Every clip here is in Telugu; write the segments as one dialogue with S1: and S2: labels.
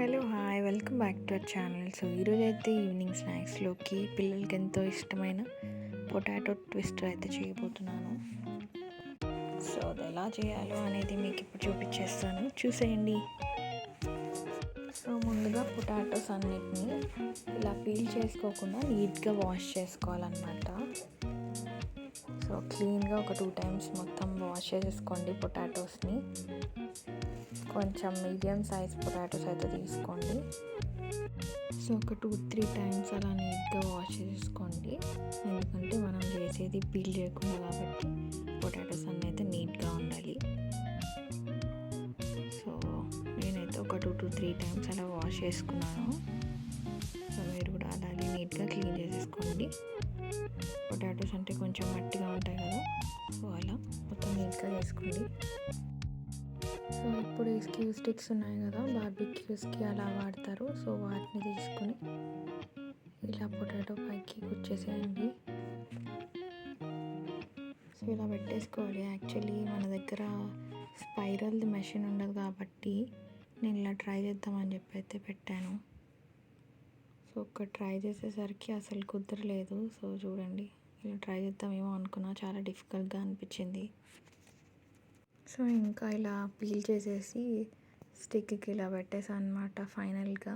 S1: Hello hi. Welcome back to our channel. So ఈరోజు అయితే ఈవినింగ్ స్నాక్స్లోకి పిల్లలకి ఎంతో ఇష్టమైన పొటాటో ట్విస్టర్ అయితే చేయబోతున్నాను. సో అది ఎలా చేయాలో అనేది మీకు ఇప్పుడు చూపించేస్తాను. చూసేయండి. సో ముందుగా పొటాటోస్ అన్నిటిని ఇలా పీల్ చేసుకోకుండా నీట్గా వాష్ చేసుకోవాలన్నమాట. సో క్లీన్గా ఒక టూ టైమ్స్ మొత్తం వాష్ చేసేసుకోండి పొటాటోస్ని. కొంచెం మీడియం సైజ్ పొటాటోస్ అయితే తీసుకోండి. సో ఒక టూ త్రీ టైమ్స్ అలా నీట్గా వాష్ చేసుకోండి. ఎందుకంటే మనం చేసేది పీల్ చేయకుండా కాబట్టి పొటాటోస్ అన్నీ అయితే నీట్గా ఉండాలి. సో నేనైతే ఒక టూ టూ త్రీ టైమ్స్ అలా వాష్ చేసుకున్నాను. సో మీరు కూడా అలాగే నీట్గా క్లీన్ చేసేసుకోండి. పొటాటోస్ అంటే కొంచెం మట్టిగా ఉంటాయి కదా సో అలా మొత్తం నీట్గా చేసుకోండి. ఇప్పుడు ఈ స్క్యూ స్టిక్స్ ఉన్నాయి కదా బార్బిక్యూస్కి అలా వాడతారు. సో వాటిని తీసుకుని ఇలా పొటాటో పైకి కుచ్చేసేయండి సో ఇలా పెట్టేసుకోవాలి. యాక్చువల్లీ మన దగ్గర స్పైరల్ది మెషిన్ ఉండదు కాబట్టి నేను ఇలా ట్రై చేద్దామని చెప్పి అయితే పెట్టాను. సో ఒక ట్రై చేసేసరికి అసలు కుదరలేదు. సో చూడండి ఇలా ట్రై చేద్దామేమో అనుకున్నా. చాలా డిఫికల్ట్గా అనిపించింది. సో ఇంకా ఇలా పీల్ చేసేసి స్టిక్కి ఇలా పెట్టేసాను అనమాట ఫైనల్గా.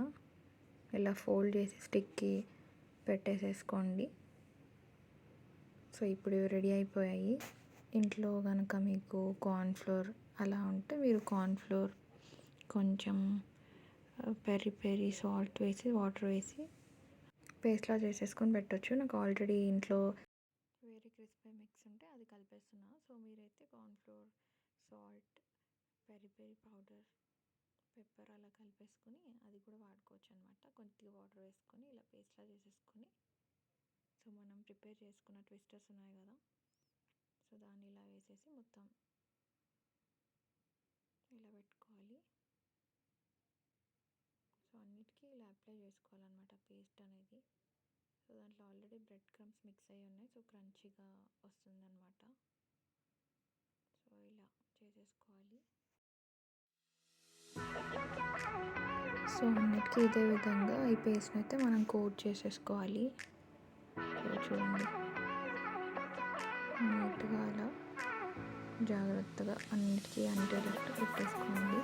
S1: ఇలా ఫోల్డ్ చేసి స్టిక్కి పెట్టేసేసుకోండి. సో ఇప్పుడు రెడీ అయిపోయాయి. ఇంట్లో కనుక మీకు కార్న్ఫ్లోర్ అలా ఉంటే మీరు కార్న్ఫ్లోర్ కొంచెం పెరి పెరి సాల్ట్ వేసి వాటర్ వేసి పేస్ట్లా చేసేసుకొని పెట్టచ్చు. నాకు ఆల్రెడీ ఇంట్లో వేరే క్రిస్పీ మిక్స్ ఉంటే అది కలిపేస్తున్నా. సో మీరైతే cornflour salt peri peri powder pepper అలా కలిపేసుకొని అది కూడా వాడుకోవచ్చు అనమాట కొద్దిగా వాటర్ వేసుకొని ఇలా పేస్ట్లా చేసేసుకొని. సో మనం ప్రిపేర్ చేసుకున్న ట్విస్టర్స్ ఉన్నాయి కదా. సో దాన్ని ఇలా వేసేసి మొత్తం ఇలా పెట్టుకోవాలి. సో అన్నిటికీ ఇలా అప్లై చేసుకోవాలన్నమాట పేస్ట్ అనేది. సో దాంట్లో ఆల్రెడీ బ్రెడ్ క్రమ్స్ మిక్స్ అయ్యి ఉన్నాయి. సో క్రంచీగా వస్తుందన్నమాట. చేసుకోవాలి. సో అన్నిటికీ ఇదే విధంగా ఈ పేస్ట్ని అయితే మనం కోట్ చేసేసుకోవాలి. చూడండి. నీట్గా అలా జాగ్రత్తగా అన్నిటికీ అంటేటట్టు పెట్టేసుకోండి.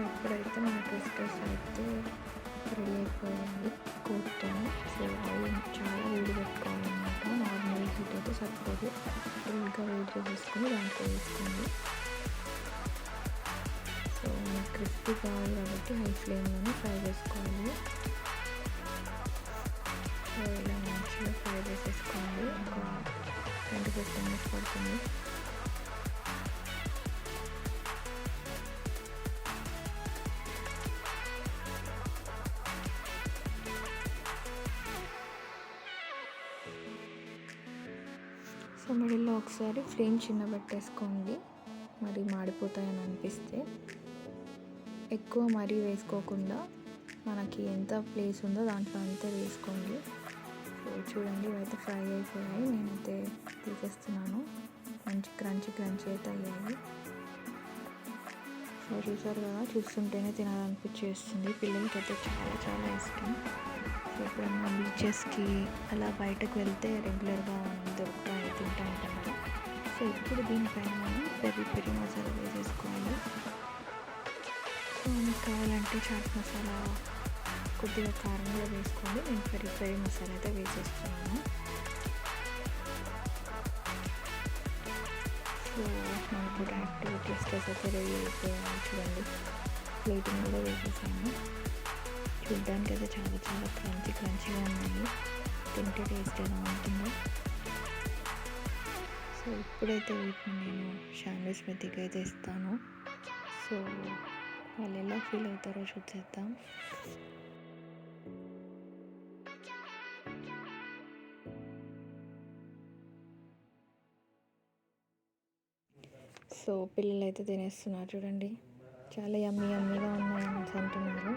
S1: ఇప్పుడైతే మన ట్విస్టర్స్ అయితే రెడీ అయిపోయింది. కూర్చొని సో అవి చాలా వేడి పెట్టుకోవాలన్నమాట. నార్మల్ హీట్ అయితే సరిపోదు. ఫుల్గా వేడి చేసేసుకొని దాంట్లో వేసుకోండి. సో క్రిస్పీ కావాలి కాబట్టి హై ఫ్లేమ్లోనే ఫ్రై చేసుకోవాలి. సో ఇలా మంచిగా ఫ్రై చేసేసుకోండి. ఒక ట్వంటీ ఫైవ్ మినిట్స్ పడుతుంది. సో మిడిల్లో ఒకసారి ఫ్లేమ్ చిన్న పెట్టేసుకోండి. మరి మాడిపోతాయని అనిపిస్తే ఎక్కువ మరీ వేసుకోకుండా మనకి ఎంత ప్లేస్ ఉందో దాంట్లో అంతే వేసుకోండి. సో చూడండి ఇవైతే ఫ్రై అయిపోయాయి. నేనైతే తీసేస్తున్నాను. మంచి క్రంచి క్రంచి అయితే అయ్యాయి. సో చూసారు కదా చూస్తుంటేనే తినాలనిపించేస్తుంది. పిల్లలకి అయితే చాలా చాలా ఇష్టం. సో ఎప్పుడన్నా బీచెస్కి అలా బయటకు వెళ్తే రెగ్యులర్గా దొరుకుతాయి. తింటూ ఉంటాం కదా సో ఇప్పుడు దీనిపైన మనం పెరి పెరి మసాలా వేసేసుకోవాలి. సో మీకు కావాలంటే చాట్ మసాలా కొద్దిగా కారం కూడా వేసుకోండి. నేను పెరి పెరి మసాలా అయితే వేసేస్తున్నాను. సో మన పొటాటో యాక్టివిటీస్ అయితే రెడీ అయిపోయాయి చూడండి. ప్లేటింగ్ కూడా వేసేసాను. చూడ్డానికి అయితే చాలా చాలా క్రంచి క్రంచిగా ఉన్నాయి. తింటే టేస్ట్ ఎలా ఉంటుందో. సో ఇప్పుడైతే వీటిని నేను శాండ్విచ్ మెతికి అయితే ఇస్తాను సో వాళ్ళు ఎలా ఫీల్ అవుతారో చూసేద్దాం. సో పిల్లలు అయితే తినేస్తున్నారు చూడండి. చాలా యమ్మీ యమ్మీగా ఉన్నాయని అంటున్నారు.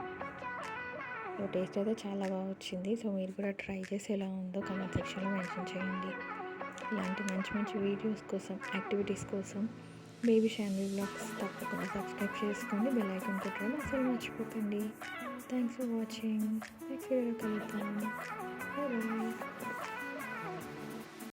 S1: టేస్ట్ అయితే చాలా బాగా వచ్చింది. సో మీరు కూడా ట్రై చేసి ఎలా ఉందో కామెంట్ సెక్షన్లో మెన్షన్ చేయండి. ఇలాంటి మంచి మంచి వీడియోస్ కోసం యాక్టివిటీస్ కోసం బేబీ ఫ్యామిలీ బ్లాగ్స్ తప్పకుండా సబ్స్క్రైబ్ చేసుకోండి. బెల్ ఐకాన్ కొట్టడం అసలు మర్చిపోకండి. Thanks for watching next video కలుద్దాం. బాయ్